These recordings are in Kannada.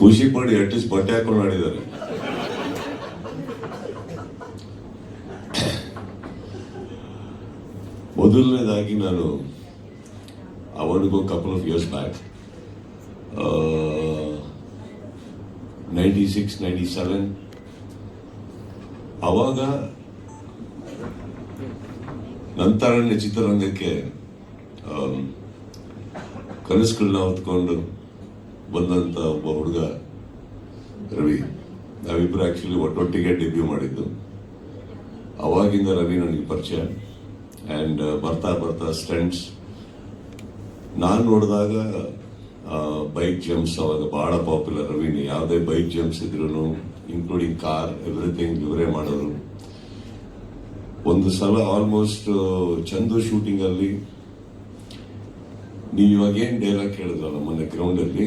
ಖುಷಿ ಪಡಿ ಅಟ್ಲೀಸ್ಟ್ ಬಟ್ಟೆ ಹಾಕೊಂಡು ಆಡಿದ್ದಾರೆ. ಮೊದಲನೇದಾಗಿ ನಾನು ಅವನಿಗೂ couple of years back ninety six ninety seven ಅವಾಗ ನಂತರನೇ ಚಿತ್ರರಂಗಕ್ಕೆ ಕನಸುಗಳನ್ನ ಹೊತ್ಕೊಂಡು ಬಂದಂತ ಒಬ್ಬ ಹುಡುಗ, ರವಿ, ನಾವಿಬ್ರು ಆಕ್ಚುಲಿ ಒಟ್ಟೊಟ್ಟಿಗೆ ಡೆಬ್ಯೂ ಮಾಡಿದ್ದು. ಅವಾಗಿಂದ ರವಿ ನನಗೆ ಪರಿಚಯ ಆ್ಯಂಡ್ ಬರ್ತಾ ಬರ್ತಾ ಸ್ಟಂಟ್ಸ್ ನಾನು ನೋಡಿದಾಗ ಬೈಕ್ ಜಂಪ್ಸ್ ಅವಾಗ ಭಾಳ ಪಾಪ್ಯುಲರ್ ರವಿನಿ. ಯಾವುದೇ ಬೈಕ್ ಜಂಪ್ಸ್ ಇದ್ರೂ ಇನ್ಕ್ಲೂಡಿಂಗ್ ಕಾರ್ ಎವ್ರಿಥಿಂಗ್ ಇವರೇ ಮಾಡೋರು. ಒಂದು ಸಲ ಆಲ್ಮೋಸ್ಟ್ ಚಂದು ಶೂಟಿಂಗ್ ಅಲ್ಲಿ ನೀವು ಇವಾಗ ಏನ್ ಡೈಲಾಗ್ ಕೇಳಿದ್ರಲ್ಲ ಮೊನ್ನೆ ಗ್ರೌಂಡ್ ಅಲ್ಲಿ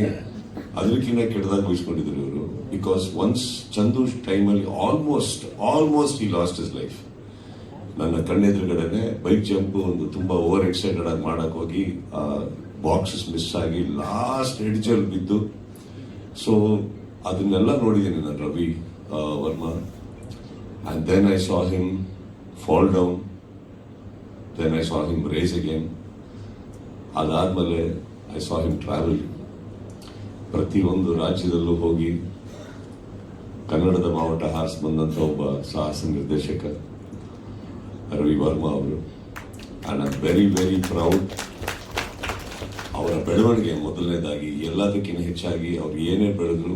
ಅದಕ್ಕಿಂತ ಕೆಟ್ಟದಾಗ ಉಳಿಸ್ಕೊಂಡಿದ್ರು ಇವರು. ಬಿಕಾಸ್ ಒನ್ಸ್ ಚಂದು ಟೈಮಲ್ಲಿ ಆಲ್ಮೋಸ್ಟ್ ಆಲ್ಮೋಸ್ಟ್ ಈ ಲಾಸ್ಟ್ ಇಸ್ ಲೈಫ್ ನನ್ನ ಕಣ್ಣೆದುರುಗಡೆನೆ ಬೈಕ್ ಜಂಪ್ ಒಂದು ತುಂಬಾ ಓವರ್ ಎಕ್ಸೈಟೆಡ್ ಆಗಿ ಮಾಡಕ್ ಹೋಗಿ ಬಾಕ್ಸಸ್ ಮಿಸ್ ಆಗಿ ಲಾಸ್ಟ್ ಎಡ್ಜಲ್ಲಿ ಬಿದ್ದು. ಸೊ ಅದನ್ನೆಲ್ಲ ನೋಡಿದ್ದೀನಿ ನಾನು Ravi Varma. And then I saw him fall down then I saw him race again ಅದಾದ್ಮೇಲೆ ಐ ಸಾ ಹಿಮ್ ಟ್ರಾವೆಲ್ ಪ್ರತಿಯೊಂದು ರಾಜ್ಯದಲ್ಲೂ ಹೋಗಿ ಕನ್ನಡದ ಮಾವಟ ಹಾರಿಸಿ ಬಂದಂಥ ಒಬ್ಬ ಸಾಹಸ ನಿರ್ದೇಶಕ ರವಿ ವರ್ಮಾ ಅವರು. And I very very proud ಅವರ ಬೆಳವಣಿಗೆ ಮೊದಲನೇದಾಗಿ ಎಲ್ಲದಕ್ಕಿಂತ ಹೆಚ್ಚಾಗಿ ಅವ್ರು ಏನೇ ಬೆಳೆದ್ರು.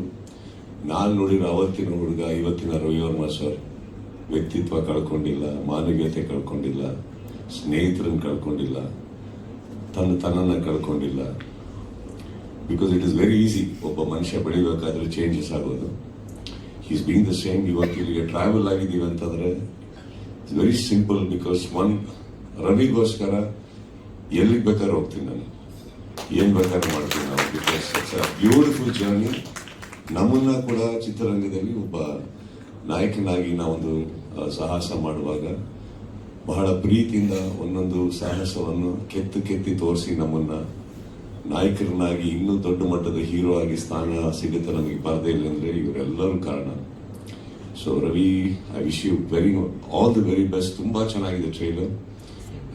ನಾನು ನೋಡಿರೋ ಅವತ್ತಿನ ಹುಡುಗ ಇವತ್ತಿನ ರವಿ ವರ್ಮಾ ಸರ್. ವ್ಯಕ್ತಿತ್ವ ಕಳ್ಕೊಂಡಿಲ್ಲ, ಮಾನವೀಯತೆ ಕಳ್ಕೊಂಡಿಲ್ಲ, ಸ್ನೇಹಿತರನ್ನು ಕಳ್ಕೊಂಡಿಲ್ಲ. ತನ್ನ ತನ್ನನ್ನು ಕಳ್ಕೊಂಡಿಲ್ಲ. Because it is very easy ಒಬ್ಬ ಮನುಷ್ಯ ಬೆಳಿಬೇಕಾದ್ರೆ ಚೇಂಜಸ್ ಆಗೋದು. ಈಸ್ ಬೀಂಗ್ ದ ಸೇಮ್ ಇವತ್ತು ಇಲ್ಲಿಗೆ ಟ್ರಾವೆಲ್ ಆಗಿದ್ದೀವಿ ಅಂತಂದ್ರೆ it's very simple because one ರವಿಗೋಸ್ಕರ ಎಲ್ಲಿಗೆ ಬೇಕಾದ್ರೆ ಹೋಗ್ತೀನಿ ನಾನು. ಏನು ಬೇಕಾದ್ರೆ ಮಾಡ್ತೀನಿ ನಾವು because it's a beautiful journey ನಮ್ಮನ್ನ ಕೂಡ ಚಿತ್ರರಂಗದಲ್ಲಿ ಒಬ್ಬ ನಾಯಕನಾಗಿ ನಾವೊಂದು ಸಾಹಸ ಮಾಡುವಾಗ ಬಹಳ ಪ್ರೀತಿಯಿಂದ ಒಂದೊಂದು ಸಾಹಸವನ್ನು ಕೆತ್ತು ಕೆತ್ತಿ ತೋರಿಸಿ ನಮ್ಮನ್ನ ನಾಯಕರನ್ನಾಗಿ ಇನ್ನೂ ದೊಡ್ಡ ಮಟ್ಟದ ಹೀರೋ ಆಗಿ ಸ್ಥಾನ ಸಿಗುತ್ತೆ ನಮಗೆ ಬರದೇ ಇಲ್ಲ ಅಂದ್ರೆ ಇವರೆಲ್ಲರೂ ಕಾರಣ. So Ravi I wish you very all the very best ತುಂಬಾ ಚೆನ್ನಾಗಿದೆ trailer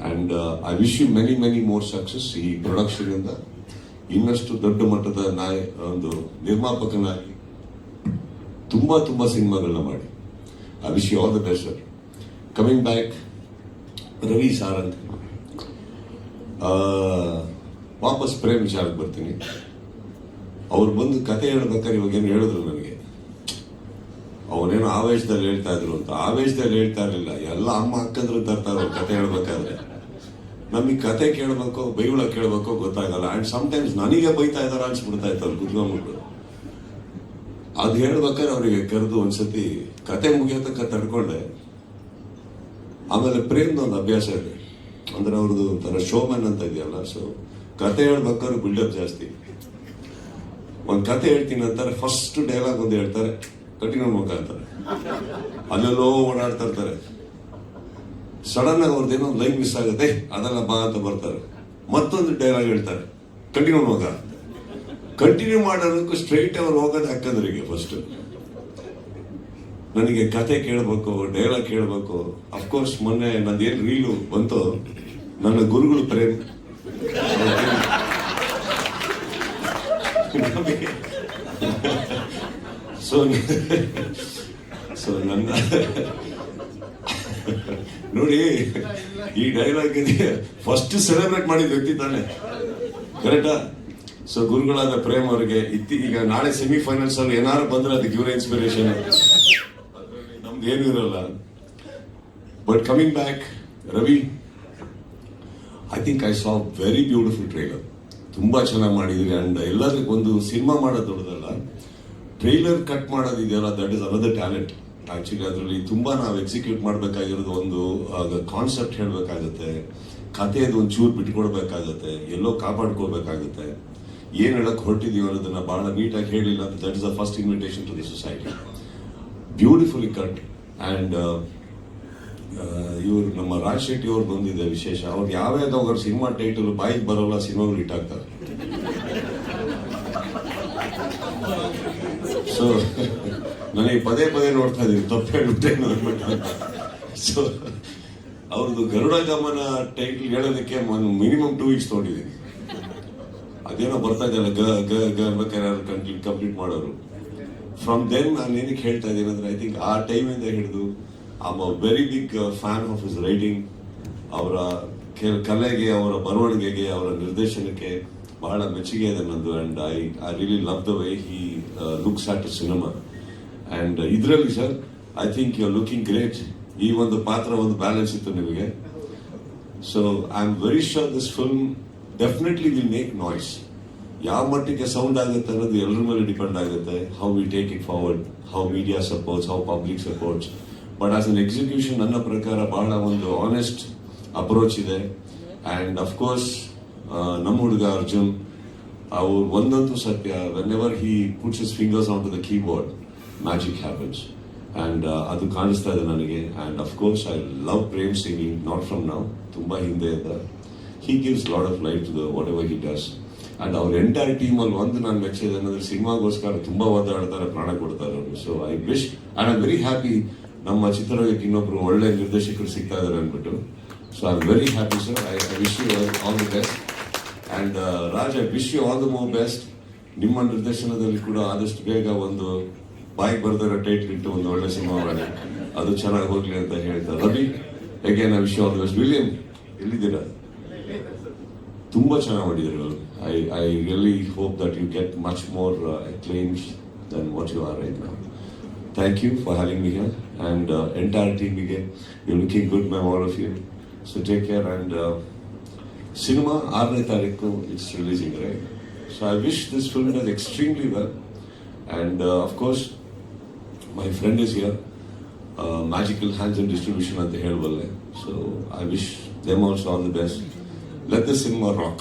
and I wish you many many more success ಈ ಪ್ರೊಡಕ್ಷನ್ ಇಂದ. ಇನ್ನಷ್ಟು ದೊಡ್ಡ ಮಟ್ಟದ ನಾಯ, ಒಂದು ನಿರ್ಮಾಪಕನಾಗಿ ತುಂಬಾ ತುಂಬಾ ಸಿನಿಮಾಗಳನ್ನ ಮಾಡಿ. I wish you all the best coming back Ravi sir ಆ, ವಾಪಸ್ ಪ್ರೇಮ್ ವಿಚಾರಕ್ಕೆ ಬರ್ತೀನಿ. ಅವ್ರು ಬಂದು ಕತೆ ಹೇಳ್ಬೇಕಾದ್ರೆ ಇವಾಗ ಏನು ಹೇಳಿದ್ರು ನನಗೆ? ಅವನೇನು ಆವೇಶದಲ್ಲಿ ಹೇಳ್ತಾ ಇದ್ರು ಅಂತ. ಆವೇಶದಲ್ಲಿ ಹೇಳ್ತಾ ಇರಲಿಲ್ಲ. ಎಲ್ಲ ಅಮ್ಮ ಅಕ್ಕಂದ್ರು ತರ್ತಾರೆ ಅವ್ರು ಕತೆ ಹೇಳ್ಬೇಕಾದ್ರೆ. ನಮಗೆ ಕತೆ ಕೇಳಬೇಕೋ ಬೈಗುಳ ಕೇಳಬೇಕೋ ಗೊತ್ತಾಗಲ್ಲ. ಆ್ಯಂಡ್ ಸಮ್ಟೈಮ್ಸ್ ನನಗೆ ಬೈತಾ ಇದ್ದಾರೆ ಅನ್ಸ್ಬಿಡ್ತಾ ಇತ್ತು ಅಲ್ಲಿ ಕುತ್ಕೊಂಡ್ಬಿಟ್ಟು ಅದು ಹೇಳ್ಬೇಕಾದ್ರೆ ಅವರಿಗೆ ಕರೆದು ಒಂದ್ಸತಿ ಕತೆ ಮುಗಿಯೋ ತನಕ ತಡ್ಕೊಂಡೆ. ಆಮೇಲೆ ಪ್ರೇಮ್ದು ಒಂದು ಅಭ್ಯಾಸ ಇದೆ. ಅಂದ್ರೆ ಅವ್ರದ್ದು ಒಂಥರ ಶೋಮನ್ ಅಂತ ಇದೆಯಲ್ಲ ಸೊ ಕತೆ ಹೇಳ್ಬೇಕಾದ್ರೆ ಬಿಲ್ಡಪ್ ಜಾಸ್ತಿ. ಒಂದು ಕತೆ ಹೇಳ್ತೀನಿ ಅಂತಾರೆ ಫಸ್ಟ್ ಡೈಲಾಗ್ ಒಂದು ಹೇಳ್ತಾರೆ ಕಂಟಿನ್ಯೂ ಮುಖ ಅಂತಾರೆ. ಅಲ್ಲೆಲ್ಲೋ ಓಡಾಡ್ತಾ ಇರ್ತಾರೆ. ಸಡನ್ ಆಗಿ ಅವ್ರದ್ದೇನೋ ಲೈನ್ ಮಿಸ್ ಆಗುತ್ತೆ "ಏ, ಅದೆಲ್ಲ ಬಾ ಅಂತ ಬರ್ತಾರೆ. ಮತ್ತೊಂದು ಡೈಲಾಗ್ ಹೇಳ್ತಾರೆ ಕಂಟಿನ್ಯೂ ಮಗ ಕಂಟಿನ್ಯೂ ಮಾಡೋದಕ್ಕೂ ಸ್ಟ್ರೈಟ್ ಅವ್ರು ಹೋಗೋದು ಹಾಕಂದ್ರಿಗೆ ಫಸ್ಟ್ ನನಗೆ ಕತೆ ಕೇಳಬೇಕು ಡೈಲಾಗ್ ಕೇಳಬೇಕು. ಅಫ್ಕೋರ್ಸ್ ಮೊನ್ನೆ ನಂದೇನು ರೀಲು ಬಂತು, ನನ್ನ ಗುರುಗಳು ಪ್ರೇಮ್. ಸೊ ಸೊ ನನ್ನ, ನೋಡಿ, ಈ ಡೈಲಾಗ್ ಫಸ್ಟ್ ಸೆಲೆಬ್ರೇಟ್ ಮಾಡಿದ ವ್ಯಕ್ತಿ ತಾನೆ. ಕರೆಕ್ಟಾ ಸೊ ಗುರುಗಳಾದ ಪ್ರೇಮ್ ಅವರಿಗೆ ಇತ್ತೀಗ ನಾಳೆ ಸೆಮಿಫೈನಲ್ಸ್ ಅಲ್ಲಿ ಏನಾದ್ರು ಬಂದ್ರೆ ಅದಕ್ಕೆ ಇವರ ಇನ್ಸ್ಪಿರೇಷನ್ ನಮ್ದು ಏನು ಇರಲ್ಲ. But coming back Ravi I think I saw very beautiful trailer ತುಂಬಾ ಚೆನ್ನಾಗಿ ಮಾಡಿದ್ರಿ ಅಂಡ್ ಎಲ್ಲದಕ್ಕೂ ಒಂದು ಸಿನಿಮಾ ಮಾಡೋದು ದೊಡ್ಡದಲ್ಲ. Trailer cut ಮಾಡೋದಿದೆಯಲ್ಲ? That is another talent actually ಅದರಲ್ಲಿ ತುಂಬಾ ನಾವು ಎಕ್ಸಿಕ್ಯೂಟ್ ಮಾಡಬೇಕಾಗಿರೋದು ಒಂದು ಕಾನ್ಸೆಪ್ಟ್ ಹೇಳಬೇಕಾಗುತ್ತೆ. ಕಥೆಯದು ಒಂದು ಚೂರು ಬಿಟ್ಕೊಡ್ಬೇಕಾಗತ್ತೆ. ಎಲ್ಲೋ ಕಾಪಾಡ್ಕೋಬೇಕಾಗುತ್ತೆ ಏನು ಹೇಳಕ್ಕೆ ಹೊರಟಿದೀವಿ ಅನ್ನೋದನ್ನ ಬಹಳ ನೀಟಾಗಿ ಹೇಳಿಲ್ಲ. That is the first invitation to the society beautifully cut and ಇವರು ನಮ್ಮ ರಾಜ್ ಶೆಟ್ಟಿ ಅವ್ರು ಬಂದಿದೆ ವಿಶೇಷ ಅವ್ರು ಯಾವ ಅವ್ರ ಸಿನಿಮಾ ಟೈಟಲ್ ಬಾಯಿಗೆ ಬರೋಲ್ಲ ಸಿನಿಮಾಗಳು ಹಿಟ್ ಆಗ್ತಾರೆ ಸೊ ನನಗೆ ಪದೇ ಪದೇ ನೋಡ್ತಾ ಇದ್ದೀನಿ ತಪ್ಪು ಸೊ ಅವ್ರದ್ದು ಗರುಡ ಗಮನ ಟೈಟಲ್ ಹೇಳೋದಕ್ಕೆ ಮಿನಿಮಮ್ ಟೂ ವೀಕ್ಸ್ ತೊಗೊಂಡಿದ್ದೀನಿ ಅದೇನೋ ಬರ್ತಾ ಇದೆಯಲ್ಲ ಗ ಗ ಗ ಕಂಪ್ಲೀಟ್ ಕಂಪ್ಲೀಟ್ ಮಾಡೋರು ಫ್ರಮ್ ದೆನ್ ನಾನು ಏನಕ್ಕೆ ಹೇಳ್ತಾ ಇದ್ದೀನಿ ಅಂದ್ರೆ ಐ ಥಿಂಕ್ ಆ ಟೈಮಿಂದ ಹಿಡಿದು am a very big fan of his writing ಅವರ ಕಲೆಗೆ, ಅವರ ಬರವಣಿಗೆಗೆ, ಅವರ ನಿರ್ದೇಶನಕ್ಕೆ ಬಹಳ ಮೆಚ್ಚುಗೆ ಇದೆ ನಂದು. And I I really love the way he looks at a cinema and ಇದರಲ್ಲಿ sir I think you are looking great ಈ ಒಂದು ಪಾತ್ರ ಒಂದು ಬ್ಯಾಲೆನ್ಸ್ ಇತ್ತು ನಿಮಗೆ. So I am very sure this film definitely will make noise ಯಾವ ಮಟ್ಟಿಗೆ ಸೌಂಡ್ ಆಗುತ್ತೆ ಅನ್ನೋದು ಎಲ್ಲರ ಮೇಲೆ ಡಿಪೆಂಡ್ ಆಗುತ್ತೆ how we take it forward how media supports how public supports but as an execution ನನ್ನ ಪ್ರಕಾರ ಬಹಳ ಒಂದು ಆನೆಸ್ಟ್ ಅಪ್ರೋಚ್ ಇದೆ. ಆ್ಯಂಡ್ ಅಫ್ಕೋರ್ಸ್ ನಮ್ಮ ಹುಡುಗ ಅರ್ಜುನ್, ಅವ್ರು ಒಂದಂತೂ ಸತ್ಯ whenever he puts his fingers on to the keyboard magic happens and ಅದು ಕಾಣಿಸ್ತಾ ಇದೆ ನನಗೆ. And of course I love Prem singing not from ನಾವು ತುಂಬ ಹಿಂದೆ ಇದ್ದ. He gives lot of life to the whatever he does and ಅವ್ರ ಎಂಟೈರ್ ಟೀಮ್ ಅಲ್ಲಿ ಒಂದು ನಾನು ಮೆಚ್ಚಿದ ಅನ್ನೋದ್ರೆ ಸಿನಿಮಾಗೋಸ್ಕರ ತುಂಬಾ ಒದ್ದಾಡ್ತಾರೆ, ಪ್ರಾಣ ಕೊಡ್ತಾರೆ ಅವರು. So I wish and I very happy ನಮ್ಮ ಚಿತ್ರರಂಗಕ್ಕೆ ಇನ್ನೊಬ್ರು ಒಳ್ಳೆ ನಿರ್ದೇಶಕರು ಸಿಗ್ತಾ ಇದಾರೆ ಅಂದ್ಬಿಟ್ಟು. So I very happy sir I wish you all the best and Raj I wish you all the more best ನಿಮ್ಮ ನಿರ್ದೇಶನದಲ್ಲಿ ಕೂಡ ಆದಷ್ಟು ಬೇಗ ಒಂದು ಬಾಯಿಗೆ ಬರ್ದಿರೋ ಟೈಟ್ ಇಟ್ಟು ಒಂದು ಒಳ್ಳೆ ಸಿನಿಮಾ ಮಾಡಿ. ಅದು ಚೆನ್ನಾಗಿ ಹೋಗ್ಲಿ ಅಂತ ಹೇಳ್ತಾರೆ Ravi again I wish all the best William ಎಲ್ಲಿದ್ದೀರಾ? ತುಂಬಾ ಚೆನ್ನಾಗಿ ಮಾಡಿದ್ರು I, I really hope that you get much more uh, acclaims than what you are right now. Thank you for having me here and uh, entire team again. You're looking good, ma'am, all of you. So take care and uh, cinema, Arne Tarikku, it's releasing, right? So I wish this film does extremely well. And uh, of course, my friend is here. Uh, magical Hands and Distribution at the Hairwell. Eh? So I wish them also all the best. Let the cinema rock.